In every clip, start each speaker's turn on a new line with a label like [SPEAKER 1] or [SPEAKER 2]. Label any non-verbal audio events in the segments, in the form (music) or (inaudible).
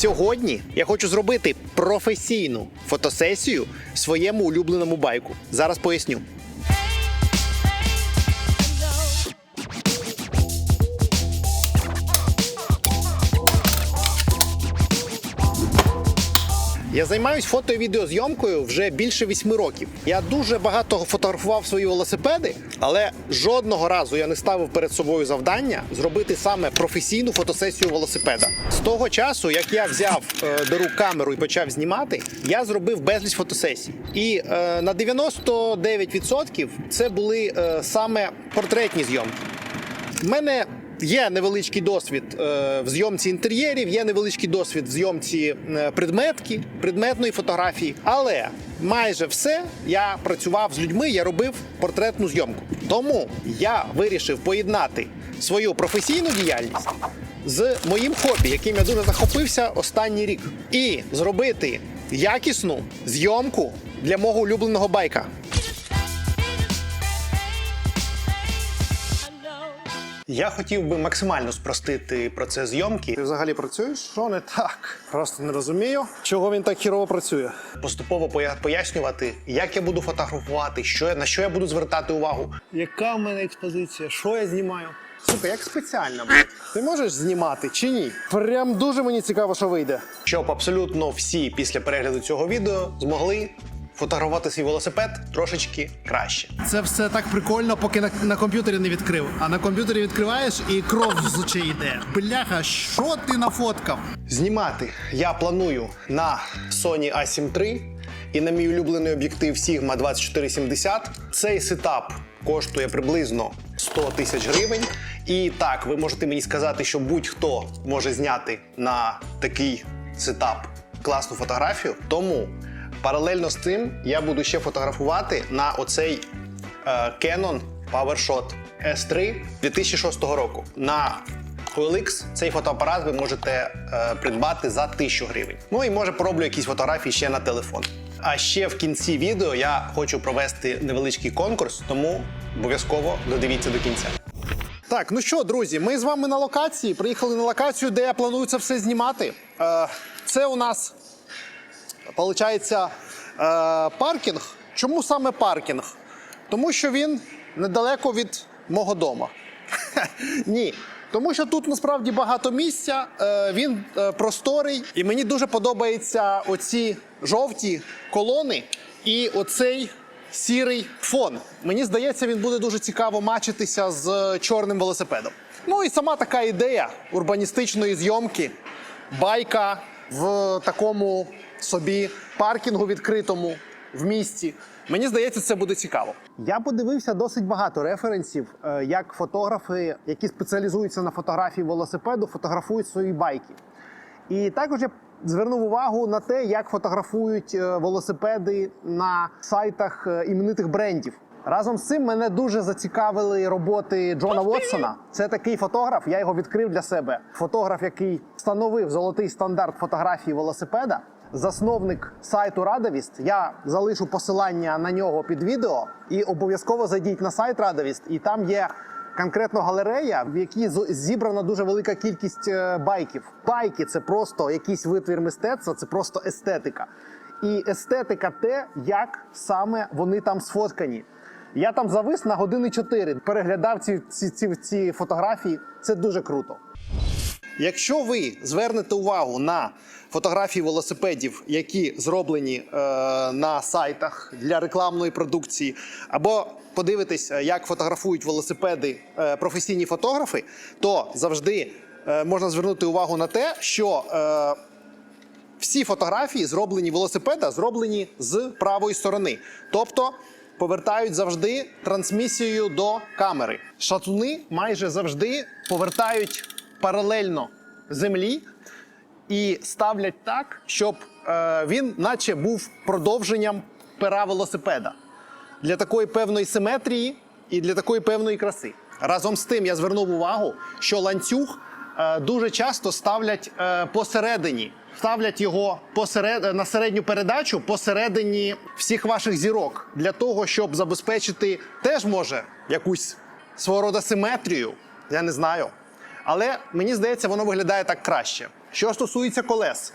[SPEAKER 1] Сьогодні я хочу зробити професійну фотосесію своєму улюбленому байку. Зараз поясню. Я займаюсь фото і відеозйомкою вже більше вісьми років. Я дуже багато фотографував свої велосипеди, але жодного разу я не ставив перед собою завдання зробити саме професійну фотосесію велосипеда. З того часу, як я взяв е, до рук камеру і почав знімати, я зробив безліч фотосесій. І е, на 99% це були е, саме портретні зйомки. В мене є невеличкий досвід е, в зйомці інтер'єрів, є невеличкий досвід в зйомці е, предметки, предметної фотографії. Але майже все я працював з людьми, я робив портретну зйомку. Тому я вирішив поєднати свою професійну діяльність з моїм хобі, яким я дуже захопився останній рік, і зробити якісну зйомку для мого улюбленого байка. Я хотів би максимально спростити процес зйомки. Ти взагалі працюєш? Що не так? Просто не розумію, чого він так хірово працює. Поступово пояснювати, як я буду фотографувати, що я на що я буду звертати увагу. Яка в мене експозиція? Що я знімаю? Сука, як спеціально. блядь. Ти можеш знімати чи ні? Прям дуже мені цікаво, що вийде. Щоб абсолютно всі після перегляду цього відео змогли фотографувати свій велосипед трошечки краще.
[SPEAKER 2] Це все так прикольно, поки на, на комп'ютері не відкрив. А на комп'ютері відкриваєш і кров з очей йде. Бляха, що ти нафоткав?
[SPEAKER 1] Знімати я планую на Sony A7 III і на мій улюблений об'єктив Sigma 2470. Цей сетап коштує приблизно 100 тисяч гривень. І так, ви можете мені сказати, що будь-хто може зняти на такий сетап класну фотографію. Тому паралельно з цим я буду ще фотографувати на оцей е, Canon PowerShot S3 2006 року. На OLX цей фотоапарат ви можете е, придбати за 1000 гривень. Ну і може пороблю якісь фотографії ще на телефон. А ще в кінці відео я хочу провести невеличкий конкурс, тому обов'язково додивіться до кінця. Так, ну що, друзі, ми з вами на локації. Приїхали на локацію, де я планую це все знімати. Е, це у нас Получається, е, паркінг. Чому саме паркінг? Тому що він недалеко від мого дома. (laughs) Ні. Тому що тут насправді багато місця, е, він е, просторий, і мені дуже подобаються оці жовті колони і оцей сірий фон. Мені здається, він буде дуже цікаво мачитися з чорним велосипедом. Ну і сама така ідея урбаністичної зйомки байка в такому собі паркінгу відкритому в місті. Мені здається, це буде цікаво. Я подивився досить багато референсів, е, як фотографи, які спеціалізуються на фотографії велосипеду, фотографують свої байки. І також я звернув увагу на те, як фотографують е, велосипеди на сайтах е, іменитих брендів. Разом з цим мене дуже зацікавили роботи Джона Вотсона. Це такий фотограф. Я його відкрив для себе. Фотограф, який встановив золотий стандарт фотографії велосипеда. Засновник сайту Радовіст. Я залишу посилання на нього під відео. І обов'язково зайдіть на сайт Радовіст, і там є конкретно галерея, в якій зібрана дуже велика кількість е, байків. Байки це просто якийсь витвір мистецтва, це просто естетика. І естетика те, як саме вони там сфоткані. Я там завис на години 4, переглядав ці, ці, ці, ці фотографії. Це дуже круто. Якщо ви звернете увагу на фотографії велосипедів, які зроблені е, на сайтах для рекламної продукції, або подивитесь, е, як фотографують велосипеди е, професійні фотографи, то завжди е, можна звернути увагу на те, що е, всі фотографії, зроблені велосипеда, зроблені з правої сторони. Тобто повертають завжди трансмісією до камери. Шатуни майже завжди повертають паралельно землі і ставлять так, щоб е, він, наче, був продовженням пера велосипеда для такої певної симетрії і для такої певної краси. Разом з тим я звернув увагу, що ланцюг е, дуже часто ставлять е, посередині, ставлять його посеред... на середню передачу посередині всіх ваших зірок для того, щоб забезпечити теж може якусь свого роду симетрію. Я не знаю. Але мені здається, воно виглядає так краще. Що стосується колес,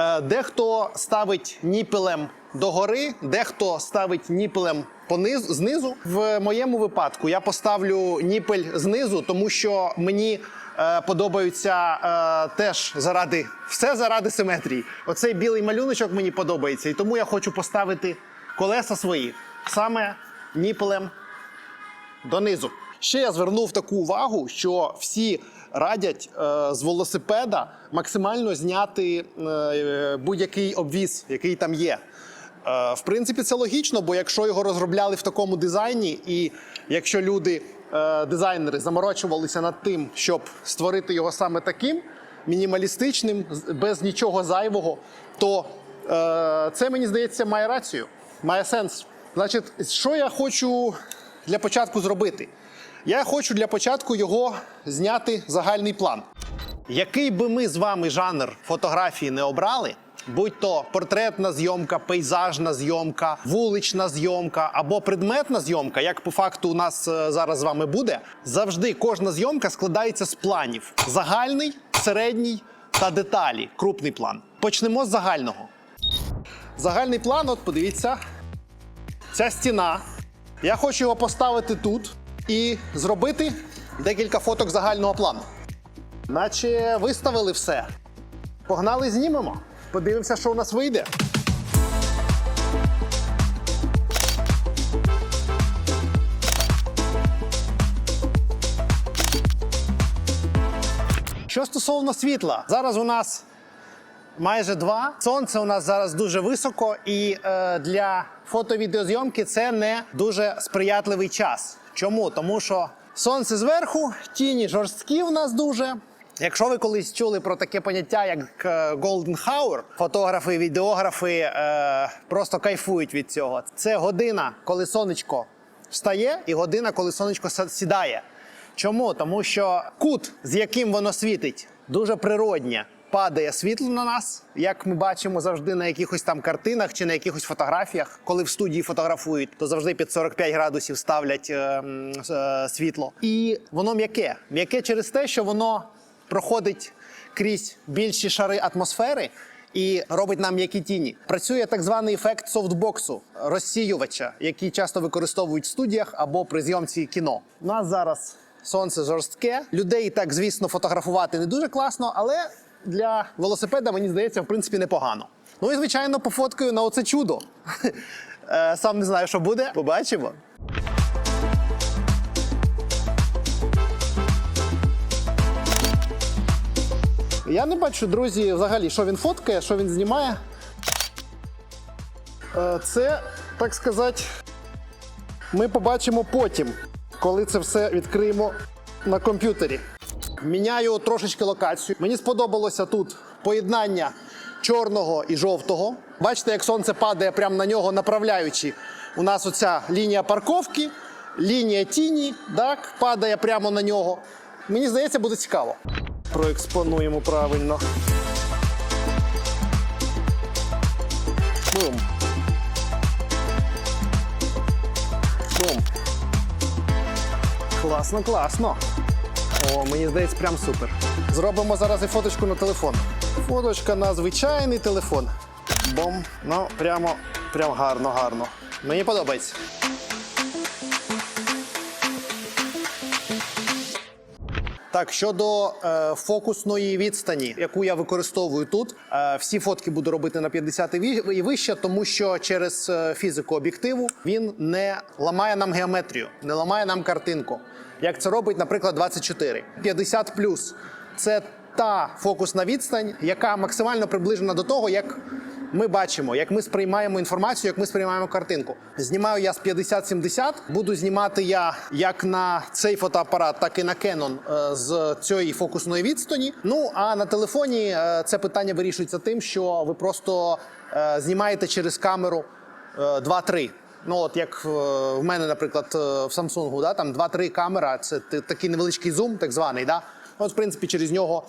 [SPEAKER 1] е, дехто ставить ніпелем догори, дехто ставить ніпелем пониз, знизу. В моєму випадку я поставлю ніпель знизу, тому що мені е, подобаються е, теж заради все заради симетрії. Оцей білий малюночок мені подобається, і тому я хочу поставити колеса свої саме ніпелем донизу. Ще я звернув таку увагу, що всі радять е, з велосипеда максимально зняти е, будь-який обвіз, який там є. Е, в принципі, це логічно, бо якщо його розробляли в такому дизайні, і якщо люди, дизайнери, заморочувалися над тим, щоб створити його саме таким, мінімалістичним, без нічого зайвого, то це мені здається має рацію, має сенс. Значить, що я хочу для початку зробити? Я хочу для початку його зняти загальний план. Який би ми з вами жанр фотографії не обрали, будь то портретна зйомка, пейзажна зйомка, вулична зйомка або предметна зйомка, як по факту у нас е, зараз з вами буде, завжди кожна зйомка складається з планів: загальний, середній та деталі. Крупний план. Почнемо з загального. Загальний план, от подивіться, ця стіна. Я хочу його поставити тут і зробити декілька фоток загального плану. Наче виставили все. Погнали, знімемо. Подивимося, що у нас вийде. Що стосовно світла, зараз у нас майже два. Сонце у нас зараз дуже високо, і е, для фото-відеозйомки це не дуже сприятливий час. Чому? Тому що сонце зверху, тіні жорсткі у нас дуже. Якщо ви колись чули про таке поняття, як е, Golden Hour, фотографи, відеографи е, просто кайфують від цього. Це година, коли сонечко встає, і година, коли сонечко сідає. Чому? Тому що кут, з яким воно світить, дуже природнє. Падає світло на нас, як ми бачимо завжди на якихось там картинах чи на якихось фотографіях. Коли в студії фотографують, то завжди під 45 градусів ставлять е, е, світло. І воно м'яке. М'яке через те, що воно проходить крізь більші шари атмосфери і робить нам м'які тіні. Працює так званий ефект софтбоксу, розсіювача, який часто використовують в студіях або при зйомці кіно. У нас зараз сонце жорстке. Людей так, звісно, фотографувати не дуже класно, але для велосипеда мені здається, в принципі, непогано. Ну і звичайно, пофоткаю на оце чудо. (laughs) Е, Сам не знаю, що буде. Побачимо. Я не бачу, друзі, взагалі, що він фоткає, що він знімає. Е, Це, так сказати, ми побачимо потім, коли це все відкриємо на комп'ютері. Міняю трошечки локацію. Мені сподобалося тут поєднання чорного і жовтого. Бачите, як сонце падає прямо на нього, направляючи. У нас оця лінія парковки, лінія тіні, так, падає прямо на нього. Мені здається, буде цікаво. Проекспонуємо правильно. Бум. Бум. Класно, класно. О, мені здається, прям супер. Зробимо зараз і фоточку на телефон. Фоточка на звичайний телефон. Бом. Ну, прямо, прям гарно, гарно. Мені подобається. Так, щодо е, фокусної відстані, яку я використовую тут, е, всі фотки буду робити на 50 і вище, тому що через е, фізику об'єктиву він не ламає нам геометрію, не ламає нам картинку. Як це робить, наприклад, 24. 50 це та фокусна відстань, яка максимально приближена до того, як ми бачимо, як ми сприймаємо інформацію, як ми сприймаємо картинку. Знімаю я з 50-70, буду знімати я як на цей фотоапарат, так і на Canon е, з цієї фокусної відстані. Ну а на телефоні е, це питання вирішується тим, що ви просто е, знімаєте через камеру е, 2-3. Ну, от як в мене, наприклад, в Samsung, да, там 2-3 камера, це такий невеличкий зум, так званий. Да? От, в принципі, через нього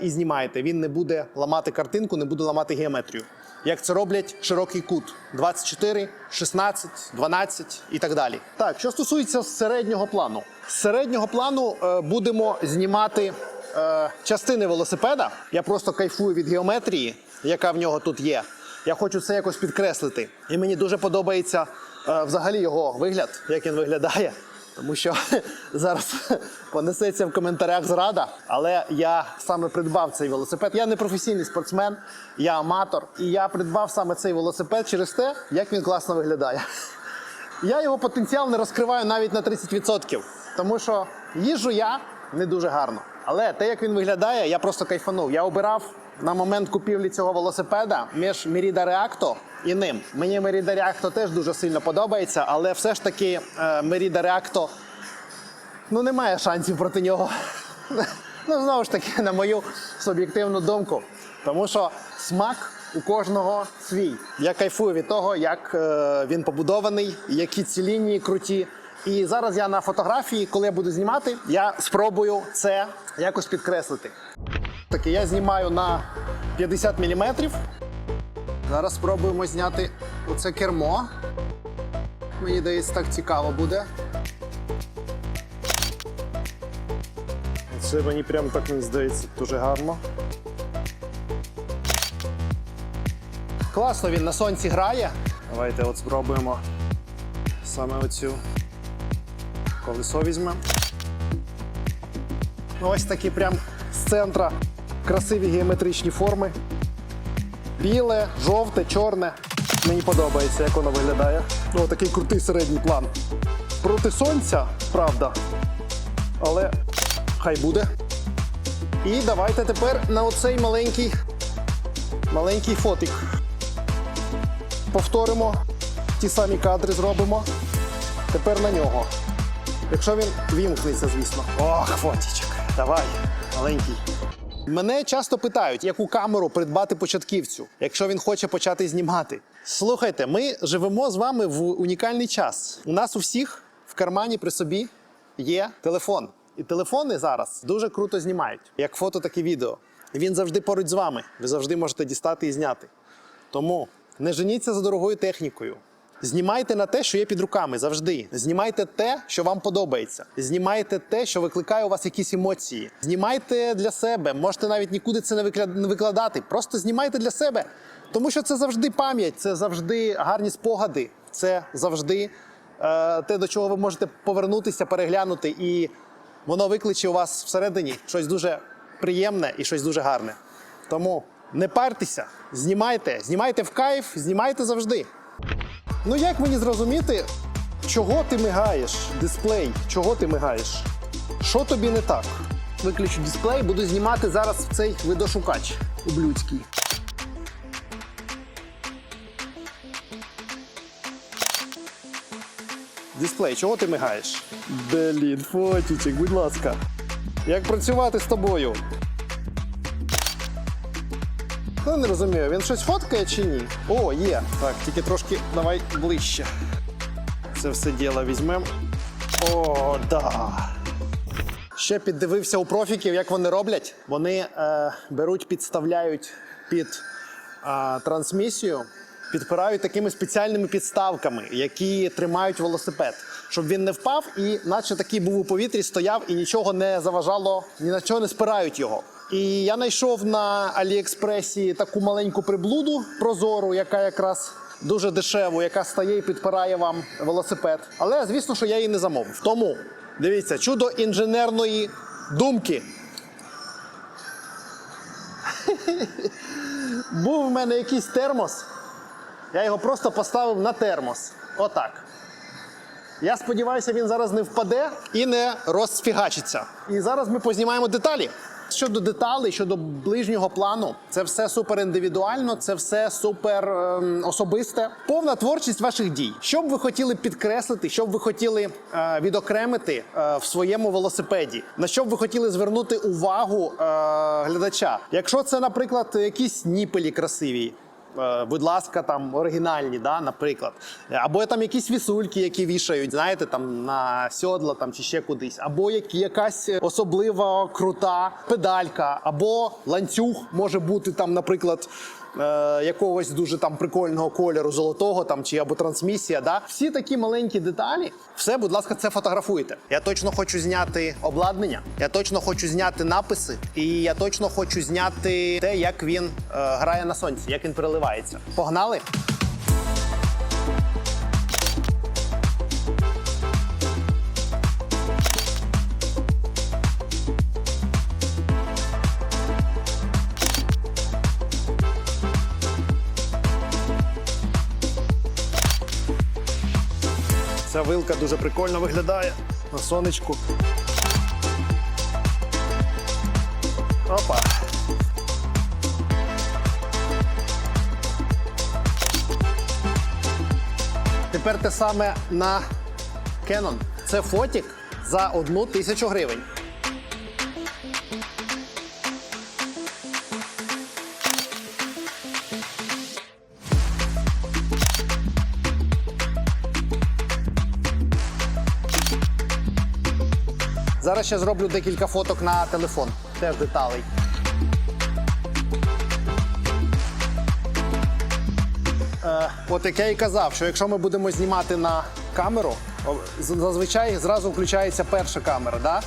[SPEAKER 1] і знімаєте. Він не буде ламати картинку, не буде ламати геометрію. Як це роблять широкий кут 24, 16, 12 і так далі. Так, що стосується середнього плану, з середнього плану е, будемо знімати е, частини велосипеда. Я просто кайфую від геометрії, яка в нього тут є. Я хочу це якось підкреслити. І мені дуже подобається е, взагалі його вигляд, як він виглядає. Тому що (laughs) зараз (laughs) понесеться в коментарях зрада. Але я саме придбав цей велосипед. Я не професійний спортсмен, я аматор. І я придбав саме цей велосипед через те, як він класно виглядає. Я його потенціал не розкриваю навіть на 30%, тому що їжджу я не дуже гарно. Але те, як він виглядає, я просто кайфанув. Я обирав на момент купівлі цього велосипеда між Merida Reacto і ним. Мені Merida Reacto теж дуже сильно подобається, але все ж таки е, Merida Reacto ну немає шансів проти нього. (laughs) Ну, знову ж таки, на мою суб'єктивну думку. Тому що смак у кожного свій. Я кайфую від того, як е, він побудований, які ці лінії круті. І зараз я на фотографії, коли я буду знімати, я спробую це якось підкреслити. Таки я знімаю на 50 мм. Зараз спробуємо зняти оце кермо. Мені здається, так цікаво буде. Це мені прямо так мені здається дуже гарно. Класно він на сонці грає. Давайте от спробуємо саме оцю колесо візьмемо. Ось такі прям з центра красиві геометричні форми. Біле, жовте, чорне. Мені подобається, як воно виглядає. О, такий крутий середній план. Проти сонця, правда. Але хай буде. І давайте тепер на оцей маленький, маленький фотик. Повторимо, ті самі кадри зробимо. Тепер на нього. Якщо він вімкнеться, звісно. Ох, фотічок. Давай, маленький. Мене часто питають, яку камеру придбати початківцю, якщо він хоче почати знімати. Слухайте, ми живемо з вами в унікальний час. У нас у всіх в кармані при собі є телефон. І телефони зараз дуже круто знімають, як фото, так і відео. Він завжди поруч з вами. Ви завжди можете дістати і зняти. Тому не женіться за дорогою технікою. Знімайте на те, що є під руками завжди. Знімайте те, що вам подобається. Знімайте те, що викликає у вас якісь емоції. Знімайте для себе. Можете навіть нікуди це не викладати. Просто знімайте для себе. Тому що це завжди пам'ять, це завжди гарні спогади, це завжди е, те, до чого ви можете повернутися, переглянути, і воно викличе у вас всередині щось дуже приємне і щось дуже гарне. Тому не партеся, знімайте, знімайте в кайф, знімайте завжди. Ну як мені зрозуміти, чого ти мигаєш? Дисплей, чого ти мигаєш? Що тобі не так? Виключу дисплей, буду знімати зараз в цей видошукач ублюдський. Дисплей, чого ти мигаєш? Блін, фотічек, будь ласка. Як працювати з тобою? Ну, не розумію, він щось фоткає чи ні? О, є. Так, тільки трошки давай ближче. Це все діло візьмемо. О, да. Ще піддивився у профіків, як вони роблять. Вони е, беруть, підставляють під е, трансмісію, підпирають такими спеціальними підставками, які тримають велосипед, щоб він не впав і, наче такий був у повітрі, стояв і нічого не заважало, ні на чого не спирають його. І я знайшов на Аліекспресі таку маленьку приблуду прозору, яка якраз дуже дешеву, яка стає і підпирає вам велосипед. Але звісно, що я її не замовив. Тому дивіться, чудо інженерної думки. (laughs) Був в мене якийсь термос. Я його просто поставив на термос. Отак. Я сподіваюся, він зараз не впаде і не розфігачиться. І зараз ми познімаємо деталі. Щодо деталей, щодо ближнього плану, це все супер індивідуально, це все супер ем, особисте. Повна творчість ваших дій. Що б ви хотіли підкреслити, що б ви хотіли е, відокремити е, в своєму велосипеді, на що б ви хотіли звернути увагу е, глядача? Якщо це, наприклад, якісь ніпелі красиві, Е, будь ласка, там оригінальні, да, наприклад. Або там якісь вісульки, які вішають, знаєте, там на сьодла там, чи ще кудись, або як якась особлива крута педалька, або ланцюг може бути там, наприклад, е, якогось дуже там прикольного кольору, золотого там чи або трансмісія. Да? Всі такі маленькі деталі, все, будь ласка, це фотографуйте. Я точно хочу зняти обладнання, я точно хочу зняти написи, і я точно хочу зняти те, як він е, грає на сонці, як він переливається. Погнали! Ця вилка дуже прикольно виглядає на сонечку. Опа. Тепер те саме на Canon. Це фотік за одну тисячу гривень. Зараз ще зроблю декілька фоток на телефон. Теж деталей. Е, от як я і казав, що якщо ми будемо знімати на камеру, зазвичай зразу включається перша камера, да?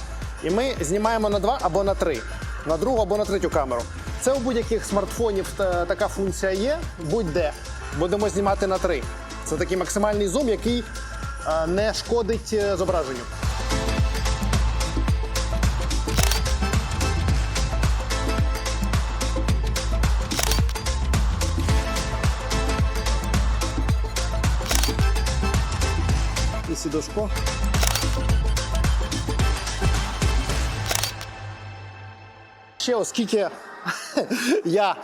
[SPEAKER 1] і ми знімаємо на два або на три, на другу або на третю камеру. Це у будь-яких смартфонів така функція є, будь-де. Будемо знімати на три. Це такий максимальний зум, який е, не шкодить е, зображенню. І. Ще оскільки (laughs) я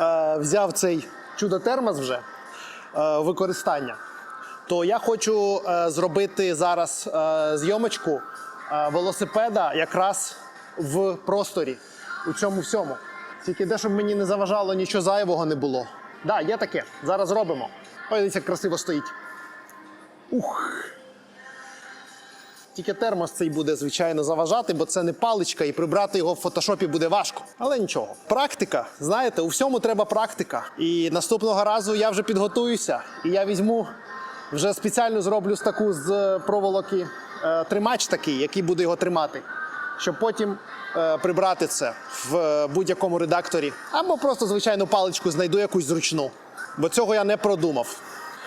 [SPEAKER 1] е, взяв цей чудо-термос вже е, використання, то я хочу е, зробити зараз е, зйомочку е, велосипеда якраз в просторі у цьому всьому. Тільки де, щоб мені не заважало, нічого зайвого не було. Так, да, є таке. Зараз зробимо. Ой, дивіться, як красиво стоїть. Ух. Тільки термос цей буде, звичайно, заважати, бо це не паличка, і прибрати його в фотошопі буде важко. Але нічого. Практика, знаєте, у всьому треба практика. І наступного разу я вже підготуюся, і я візьму, вже спеціально зроблю таку з е, проволоки е, тримач такий, який буде його тримати. Щоб потім е, прибрати це в е, будь-якому редакторі. Або просто звичайну паличку знайду якусь зручну. Бо цього я не продумав.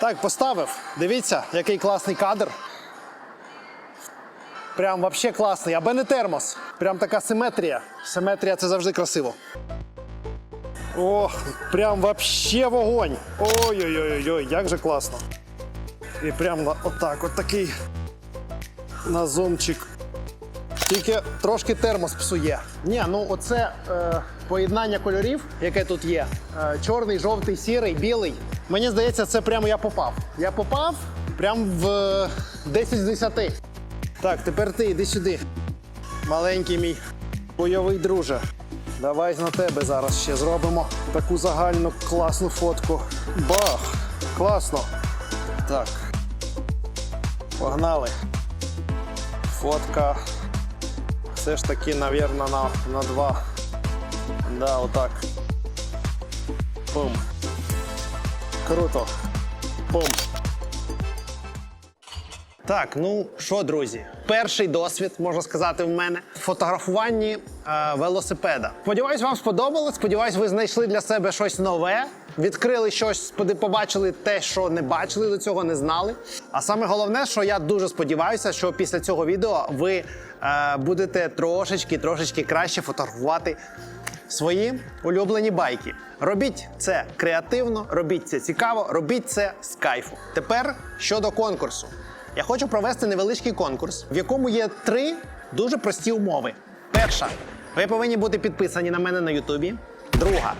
[SPEAKER 1] Так, поставив. Дивіться, який класний кадр. Прям вообще класний, аби не термос. Прям така симетрія. Симетрія це завжди красиво. Ох, прям вообще вогонь. Ой-ой-ой, як же класно. І прям отак, от такий на зумчик. Тільки трошки термос псує. Ні, ну оце е, поєднання кольорів, яке тут є. Е, чорний, жовтий, сірий, білий. Мені здається, це прямо я попав. Я попав прям в е, 10 з 10. Так, тепер ти йди сюди. Маленький мій бойовий друже. Давай на тебе зараз ще зробимо таку загальну класну фотку. Бах! Класно. Так. Погнали. Фотка. Все ж таки, навірно, на, на два. Да, отак. Пум. Круто. Пум. Так, ну що, друзі, перший досвід, можна сказати, в мене в фотографуванні е, велосипеда. Сподіваюсь, вам сподобалось. Сподіваюсь, ви знайшли для себе щось нове. Відкрили щось, побачили те, що не бачили до цього, не знали. А саме головне, що я дуже сподіваюся, що після цього відео ви е, будете трошечки, трошечки краще фотографувати свої улюблені байки. Робіть це креативно, робіть це цікаво, робіть це з кайфу. Тепер щодо конкурсу. Я хочу провести невеличкий конкурс, в якому є три дуже прості умови. Перша, ви повинні бути підписані на мене на Ютубі. Друга,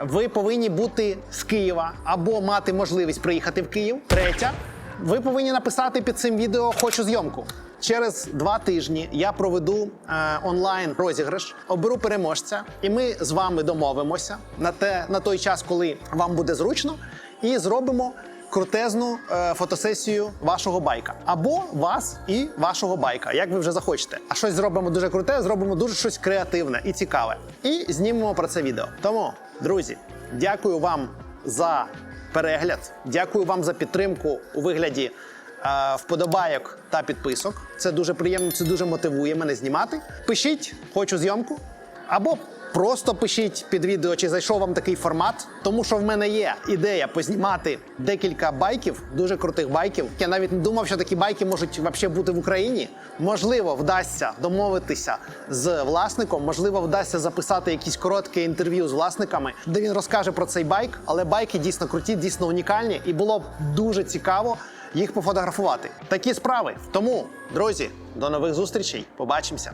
[SPEAKER 1] ви повинні бути з Києва або мати можливість приїхати в Київ. Третя, ви повинні написати під цим відео Хочу зйомку. Через два тижні я проведу е, онлайн розіграш, оберу переможця, і ми з вами домовимося на те на той час, коли вам буде зручно, і зробимо крутезну е, фотосесію вашого байка або вас і вашого байка, як ви вже захочете. А щось зробимо дуже круте, зробимо дуже щось креативне і цікаве. І знімемо про це відео. Тому, друзі, Дякую вам за перегляд. Дякую вам за підтримку у вигляді е, вподобайок та підписок. Це дуже приємно, це дуже мотивує мене знімати. Пишіть, хочу зйомку. Або просто пишіть під відео, чи зайшов вам такий формат, тому що в мене є ідея познімати декілька байків, дуже крутих байків. Я навіть не думав, що такі байки можуть взагалі бути в Україні. Можливо, вдасться домовитися з власником, можливо, вдасться записати якісь коротке інтерв'ю з власниками, де він розкаже про цей байк. Але байки дійсно круті, дійсно унікальні, і було б дуже цікаво їх пофотографувати. Такі справи. Тому, друзі, до нових зустрічей. Побачимося.